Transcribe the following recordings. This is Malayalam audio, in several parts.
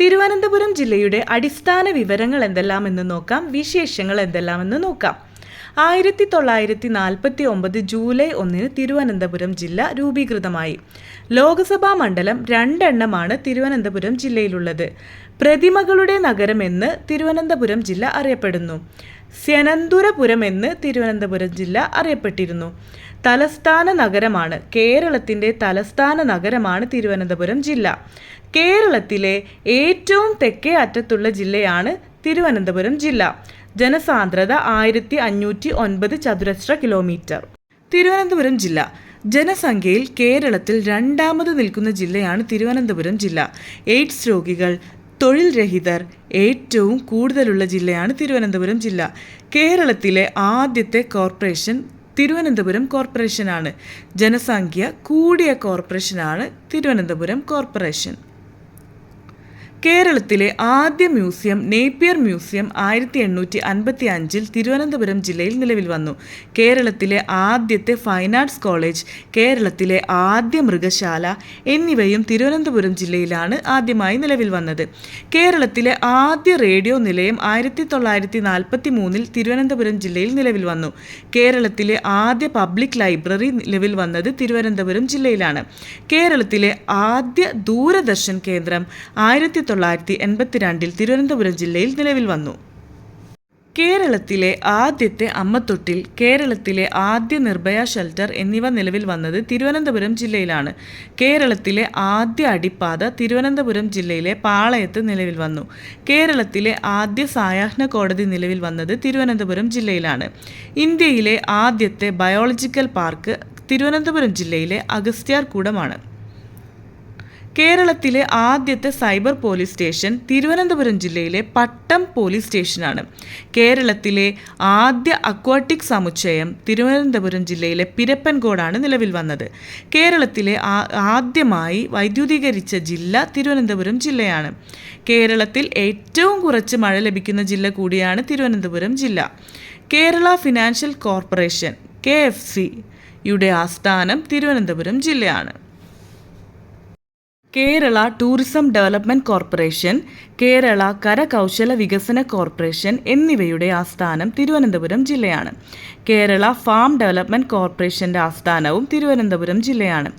തിരുവനന്തപുരം ജില്ലയുടെ അടിസ്ഥാന വിവരങ്ങൾ എന്തെല്ലാമെന്ന് നോക്കാം വിശേഷങ്ങൾ എന്തെല്ലാമെന്ന് നോക്കാം. ആയിരത്തി തൊള്ളായിരത്തി നാൽപ്പത്തി ഒമ്പത് ജൂലൈ ഒന്നിന് തിരുവനന്തപുരം ജില്ല രൂപീകൃതമായി. ലോക്സഭാ മണ്ഡലം രണ്ടെണ്ണമാണ് തിരുവനന്തപുരം ജില്ലയിലുള്ളത്. പ്രതിമകളുടെ നഗരമെന്ന് തിരുവനന്തപുരം ജില്ല അറിയപ്പെടുന്നു. സ്യനന്തുരപുരം എന്ന് തിരുവനന്തപുരം ജില്ല അറിയപ്പെട്ടിരുന്നു. തലസ്ഥാന നഗരമാണ്. കേരളത്തിന്റെ തലസ്ഥാന നഗരമാണ് തിരുവനന്തപുരം ജില്ല. കേരളത്തിലെ ഏറ്റവും തെക്കേ അറ്റത്തുള്ള ജില്ലയാണ് തിരുവനന്തപുരം ജില്ല. ജനസാന്ദ്രത ആയിരത്തി അഞ്ഞൂറ്റി ഒൻപത് ചതുരശ്ര കിലോമീറ്റർ. തിരുവനന്തപുരം ജില്ല. ജനസംഖ്യയിൽ കേരളത്തിൽ രണ്ടാമത് നിൽക്കുന്ന ജില്ലയാണ് തിരുവനന്തപുരം ജില്ല. എയ്ഡ്സ് രോഗികൾ തൊഴിൽ രഹിതർ ഏറ്റവും കൂടുതലുള്ള ജില്ലയാണ് തിരുവനന്തപുരം ജില്ല. കേരളത്തിലെ ആദ്യത്തെ കോർപ്പറേഷൻ തിരുവനന്തപുരം കോർപ്പറേഷനാണ്. ജനസംഖ്യ കൂടിയ കോർപ്പറേഷനാണ് തിരുവനന്തപുരം കോർപ്പറേഷൻ. കേരളത്തിലെ ആദ്യ മ്യൂസിയം നേപ്പിയർ മ്യൂസിയം ആയിരത്തി എണ്ണൂറ്റി അൻപത്തി അഞ്ചിൽ തിരുവനന്തപുരം ജില്ലയിൽ നിലവിൽ വന്നു. കേരളത്തിലെ ആദ്യത്തെ ഫൈൻ ആർട്സ് കോളേജ് കേരളത്തിലെ ആദ്യ മൃഗശാല എന്നിവയും തിരുവനന്തപുരം ജില്ലയിലാണ് ആദ്യമായി നിലവിൽ വന്നത്. കേരളത്തിലെ ആദ്യ റേഡിയോ നിലയം ആയിരത്തി തൊള്ളായിരത്തി നാൽപ്പത്തി മൂന്നിൽ തിരുവനന്തപുരം ജില്ലയിൽ നിലവിൽ വന്നു. കേരളത്തിലെ ആദ്യ പബ്ലിക് ലൈബ്രറി നിലവിൽ വന്നത് തിരുവനന്തപുരം ജില്ലയിലാണ്. കേരളത്തിലെ ആദ്യ ദൂരദർശൻ കേന്ദ്രം ആയിരത്തി തൊള്ളായിരത്തി എൺപത്തിരണ്ടിൽ തിരുവനന്തപുരം ജില്ലയിൽ നിലവിൽ വന്നു. കേരളത്തിലെ ആദ്യത്തെ അമ്മത്തൊട്ടിൽ കേരളത്തിലെ ആദ്യ നിർഭയ ഷെൽട്ടർ എന്നിവ നിലവിൽ വന്നത് തിരുവനന്തപുരം ജില്ലയിലാണ്. കേരളത്തിലെ ആദ്യ അടിപ്പാത തിരുവനന്തപുരം ജില്ലയിലെ പാളയത്ത് നിലവിൽ വന്നു. കേരളത്തിലെ ആദ്യ സായാഹ്ന കോടതി നിലവിൽ വന്നത് തിരുവനന്തപുരം ജില്ലയിലാണ്. ഇന്ത്യയിലെ ആദ്യത്തെ ബയോളജിക്കൽ പാർക്ക് തിരുവനന്തപുരം ജില്ലയിലെ അഗസ്ത്യാർകൂടമാണ്. കേരളത്തിലെ ആദ്യത്തെ സൈബർ പോലീസ് സ്റ്റേഷൻ തിരുവനന്തപുരം ജില്ലയിലെ പട്ടം പോലീസ് സ്റ്റേഷനാണ്. കേരളത്തിലെ ആദ്യ അക്വാട്ടിക് സമുച്ചയം തിരുവനന്തപുരം ജില്ലയിലെ പിരപ്പൻകോടാണ് നിലവിൽ വന്നത്. കേരളത്തിലെ ആദ്യമായി വൈദ്യുതീകരിച്ച ജില്ല തിരുവനന്തപുരം ജില്ലയാണ്. കേരളത്തിൽ ഏറ്റവും കുറച്ച് മഴ ലഭിക്കുന്ന ജില്ല കൂടിയാണ് തിരുവനന്തപുരം ജില്ല. Kerala financial corporation K F സിയുടെ ആസ്ഥാനം തിരുവനന്തപുരം ജില്ലയാണ്. Kerala tourism development corporation Kerala കരകൗശല വികസന കോർപ്പറേഷൻ എന്നിവയുടെ ആസ്ഥാനം തിരുവനന്തപുരം ജില്ലയാണ്. കേരള ഫാം ഡെവലപ്മെന്റ് കോർപ്പറേഷന്റെ ആസ്ഥാനവും തിരുവനന്തപുരം ജില്ലയാണ്.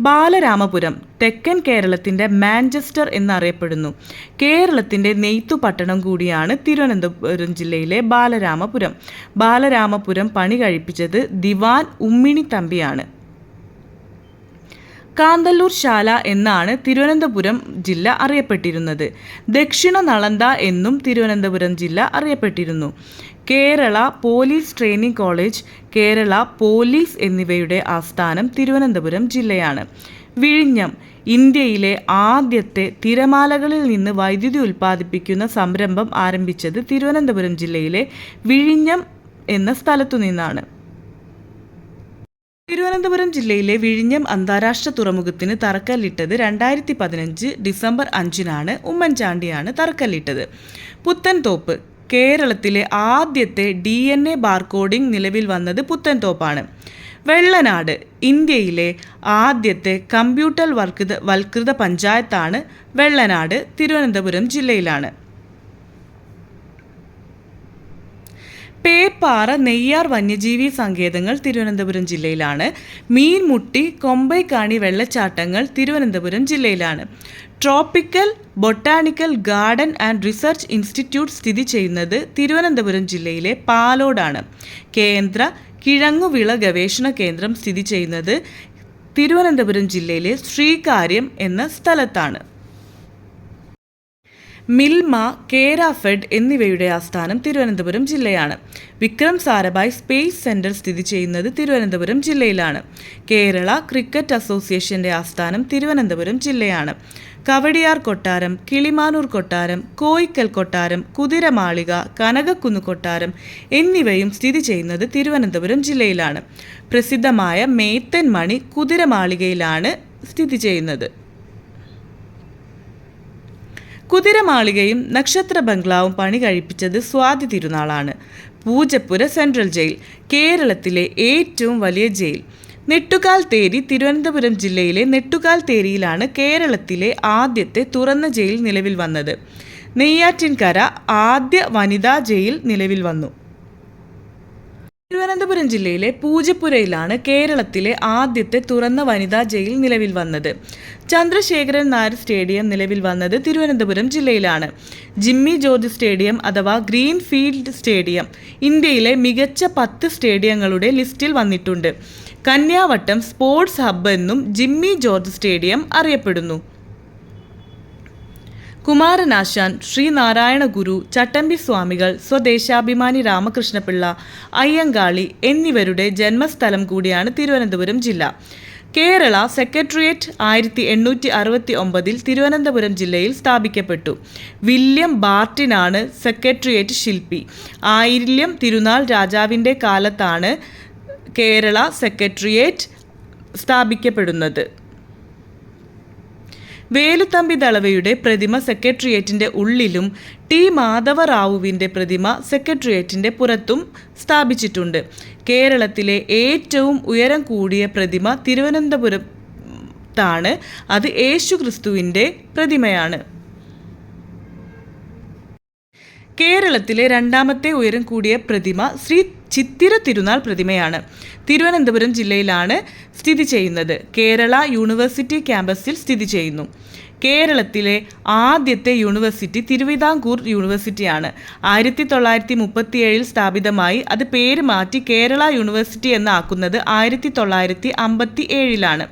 ബാലരാമപുരം തെക്കൻ കേരളത്തിന്റെ മാഞ്ചസ്റ്റർ എന്നറിയപ്പെടുന്നു. കേരളത്തിന്റെ നെയ്ത്തു പട്ടണം കൂടിയാണ് തിരുവനന്തപുരം ജില്ലയിലെ ബാലരാമപുരം. ബാലരാമപുരം പണി കഴിപ്പിച്ചത് ദിവാൻ ഉമ്മിണി തമ്പിയാണ്. കാന്തല്ലൂർ ശാല എന്നാണ് തിരുവനന്തപുരം ജില്ല അറിയപ്പെട്ടിരുന്നത്. ദക്ഷിണ നളന്ത എന്നും തിരുവനന്തപുരം ജില്ല അറിയപ്പെട്ടിരുന്നു. Kerala police training college Kerala police എന്നിവയുടെ ആസ്ഥാനം തിരുവനന്തപുരം ജില്ലയാണ്. വിഴിഞ്ഞം ഇന്ത്യയിലെ ആദ്യത്തെ തിരമാലകളിൽ നിന്ന് വൈദ്യുതി ഉൽപ്പാദിപ്പിക്കുന്ന സംരംഭം ആരംഭിച്ചത് തിരുവനന്തപുരം ജില്ലയിലെ വിഴിഞ്ഞം എന്ന സ്ഥലത്തു നിന്നാണ്. തിരുവനന്തപുരം ജില്ലയിലെ വിഴിഞ്ഞം അന്താരാഷ്ട്ര തുറമുഖത്തിന് തറക്കല്ലിട്ടത് രണ്ടായിരത്തി പതിനഞ്ച് ഡിസംബർ അഞ്ചിനാണ് ഉമ്മൻചാണ്ടിയാണ് തറക്കല്ലിട്ടത്. പുത്തൻതോപ്പ് കേരളത്തിലെ ആദ്യത്തെ ഡി എൻ എ ബാർകോഡിംഗ് നിലവിൽ വന്നത് പുത്തൻതോപ്പാണ്. വെള്ളനാട് ഇന്ത്യയിലെ ആദ്യത്തെ കമ്പ്യൂട്ടർ വർക്കൃത വൽകൃത പഞ്ചായത്താണ് വെള്ളനാട് തിരുവനന്തപുരം ജില്ലയിലാണ്. പേപ്പാറ നെയ്യാർ വന്യജീവി സങ്കേതങ്ങൾ തിരുവനന്തപുരം ജില്ലയിലാണ്. മീൻമുട്ടി കൊമ്പൈക്കാണി വെള്ളച്ചാട്ടങ്ങൾ തിരുവനന്തപുരം ജില്ലയിലാണ്. Tropical botanical garden and research institute സ്ഥിതി ചെയ്യുന്നത് തിരുവനന്തപുരം ജില്ലയിലെ പാലോടാണ്. കേന്ദ്ര കിഴങ്ങുവിള ഗവേഷണ കേന്ദ്രം സ്ഥിതി ചെയ്യുന്നത് തിരുവനന്തപുരം ജില്ലയിലെ ശ്രീകാര്യം എന്ന സ്ഥലത്താണ്. മിൽമ കേരാഫെഡ് എന്നിവയുടെ ആസ്ഥാനം തിരുവനന്തപുരം ജില്ലയാണ്. വിക്രം സാരഭായ് സ്പേസ് സെന്റർ സ്ഥിതി ചെയ്യുന്നത് തിരുവനന്തപുരം ജില്ലയിലാണ്. കേരള ക്രിക്കറ്റ് അസോസിയേഷന്റെ ആസ്ഥാനം തിരുവനന്തപുരം ജില്ലയാണ്. കവടിയാർ കൊട്ടാരം കിളിമാനൂർ കൊട്ടാരം കോയിക്കൽ കൊട്ടാരം കുതിരമാളിക കനകക്കുന്ന് കൊട്ടാരം എന്നിവയും സ്ഥിതി ചെയ്യുന്നത് തിരുവനന്തപുരം ജില്ലയിലാണ്. പ്രസിദ്ധമായ മേത്തൻ മണി കുതിരമാളികയിലാണ് സ്ഥിതി ചെയ്യുന്നത്. കുതിരമാളികയും നക്ഷത്ര ബംഗ്ലാവും പണി കഴിപ്പിച്ചത് സ്വാതി തിരുനാളാണ്. പൂജപ്പുര സെൻട്രൽ ജയിൽ കേരളത്തിലെ ഏറ്റവും വലിയ ജയിൽ. നെട്ടുകാൽ തേരി തിരുവനന്തപുരം ജില്ലയിലെ നെട്ടുകാൽ തേരിയിലാണ് കേരളത്തിലെ ആദ്യത്തെ തുറന്ന ജയിൽ നിലവിൽ വന്നത്. നെയ്യാറ്റിൻകര ആദ്യ വനിതാ ജയിൽ നിലവിൽ വന്നു. തിരുവനന്തപുരം ജില്ലയിലെ പൂജപ്പുരയിലാണ് കേരളത്തിലെ ആദ്യത്തെ തുറന്ന വനിതാ ജയിൽ നിലവിൽ വന്നത്. ചന്ദ്രശേഖരൻ നായർ സ്റ്റേഡിയം നിലവിൽ വന്നത് തിരുവനന്തപുരം ജില്ലയിലാണ്. ജിമ്മി ജോർജ് സ്റ്റേഡിയം അഥവാ ഗ്രീൻ ഫീൽഡ് സ്റ്റേഡിയം ഇന്ത്യയിലെ മികച്ച പത്ത് സ്റ്റേഡിയങ്ങളുടെ ലിസ്റ്റിൽ വന്നിട്ടുണ്ട്. കന്യാവട്ടം സ്പോർട്സ് ഹബ് എന്നും ജിമ്മി ജോർജ് സ്റ്റേഡിയം അറിയപ്പെടുന്നു. കുമാരനാശാൻ ശ്രീനാരായണ ഗുരു ചട്ടമ്പി സ്വാമികൾ സ്വദേശാഭിമാനി രാമകൃഷ്ണപിള്ള അയ്യങ്കാളി എന്നിവരുടെ ജന്മസ്ഥലം കൂടിയാണ് തിരുവനന്തപുരം ജില്ല. കേരള സെക്രട്ടേറിയറ്റ് ആയിരത്തി എണ്ണൂറ്റി അറുപത്തി ഒമ്പതിൽ തിരുവനന്തപുരം ജില്ലയിൽ സ്ഥാപിക്കപ്പെട്ടു. വില്യം ബാർട്ടിനാണ് സെക്രട്ടേറിയറ്റ് ശില്പി. ആയില്യം തിരുനാൾ രാജാവിന്റെ കാലത്താണ് കേരള സെക്രട്ടേറിയറ്റ് സ്ഥാപിക്കപ്പെടുന്നത്. വേലുത്തമ്പി ദളവയുടെ പ്രതിമ സെക്രട്ടേറിയറ്റിന്റെ ഉള്ളിലും ടി. മാധവ റാവുവിന്റെ പ്രതിമ സെക്രട്ടേറിയറ്റിന്റെ പുറത്തും സ്ഥാപിച്ചിട്ടുണ്ട്. കേരളത്തിലെ ഏറ്റവും ഉയരം കൂടിയ പ്രതിമ തിരുവനന്തപുരത്താണ്. അത് യേശുക്രിസ്തുവിന്റെ പ്രതിമയാണ്. കേരളത്തിലെ രണ്ടാമത്തെ ഉയരം കൂടിയ പ്രതിമ ശ്രീ ചിത്തിര തിരുനാൾ പ്രതിമയാണ്. തിരുവനന്തപുരം ജില്ലയിലാണ് സ്ഥിതി ചെയ്യുന്നത്. കേരള യൂണിവേഴ്സിറ്റി ക്യാമ്പസിൽ സ്ഥിതി ചെയ്യുന്നു. കേരളത്തിലെ ആദ്യത്തെ യൂണിവേഴ്സിറ്റി തിരുവിതാംകൂർ യൂണിവേഴ്സിറ്റിയാണ്. ആയിരത്തി തൊള്ളായിരത്തി മുപ്പത്തിയേഴിൽ സ്ഥാപിതമായി അത് പേര് മാറ്റി കേരള യൂണിവേഴ്സിറ്റി എന്നാക്കുന്നത് ആയിരത്തി തൊള്ളായിരത്തി അമ്പത്തി ഏഴിലാണ്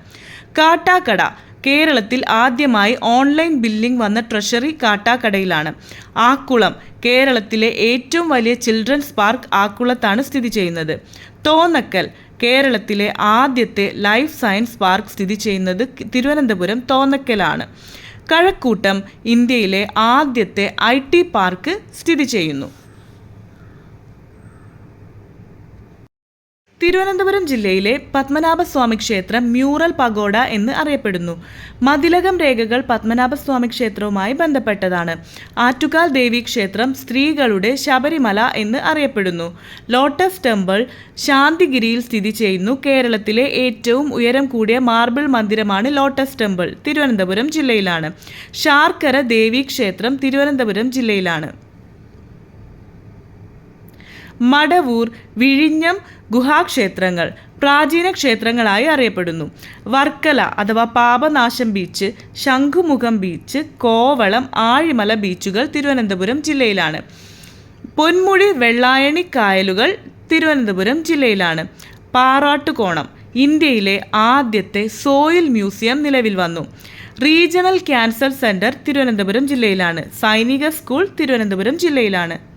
കാട്ടാക്കട കേരളത്തിൽ ആദ്യമായി ഓൺലൈൻ ബില്ലിംഗ് വന്ന ട്രഷറി കാട്ടാക്കടയിലാണ്. ആക്കുളം കേരളത്തിലെ ഏറ്റവും വലിയ ചിൽഡ്രൻസ് പാർക്ക് ആക്കുളത്താണ് സ്ഥിതി ചെയ്യുന്നത്. തോന്നക്കൽ കേരളത്തിലെ ആദ്യത്തെ ലൈഫ് സയൻസ് പാർക്ക് സ്ഥിതി ചെയ്യുന്നത് തിരുവനന്തപുരം തോന്നക്കലാണ്. കഴക്കൂട്ടം ഇന്ത്യയിലെ ആദ്യത്തെ ഐ പാർക്ക് സ്ഥിതി ചെയ്യുന്നു. തിരുവനന്തപുരം ജില്ലയിലെ പത്മനാഭസ്വാമി ക്ഷേത്രം മ്യൂറൽ പഗോഡ എന്ന് അറിയപ്പെടുന്നു. മതിലകം രേഖകൾ പത്മനാഭസ്വാമി ക്ഷേത്രവുമായി ബന്ധപ്പെട്ടതാണ്. ആറ്റുകാൽ ദേവി ക്ഷേത്രം സ്ത്രീകളുടെ ശബരിമല എന്ന് അറിയപ്പെടുന്നു. ലോട്ടസ് ടെമ്പിൾ ശാന്തിഗിരിയിൽ സ്ഥിതി ചെയ്യുന്നു. കേരളത്തിലെ ഏറ്റവും ഉയരം കൂടിയ മാർബിൾ മന്ദിരമാണ് ലോട്ടസ് ടെമ്പിൾ തിരുവനന്തപുരം ജില്ലയിലാണ്. ശാർക്കര ദേവി ക്ഷേത്രം തിരുവനന്തപുരം ജില്ലയിലാണ്. മടവൂർ വിഴിഞ്ഞം ഗുഹാക്ഷേത്രങ്ങൾ പ്രാചീന ക്ഷേത്രങ്ങളായി അറിയപ്പെടുന്നു. വർക്കല അഥവാ പാപനാശം ബീച്ച് ശംഖുമുഖം ബീച്ച് കോവളം ആഴിമല ബീച്ചുകൾ തിരുവനന്തപുരം ജില്ലയിലാണ്. പൊന്മുഴി വെള്ളായണി കായലുകൾ തിരുവനന്തപുരം ജില്ലയിലാണ്. പാറാട്ടുകോണം ഇന്ത്യയിലെ ആദ്യത്തെ സോയിൽ മ്യൂസിയം നിലവിൽ വന്നു. റീജിയണൽ ക്യാൻസർ സെന്റർ തിരുവനന്തപുരം ജില്ലയിലാണ്. സൈനിക സ്കൂൾ തിരുവനന്തപുരം ജില്ലയിലാണ്.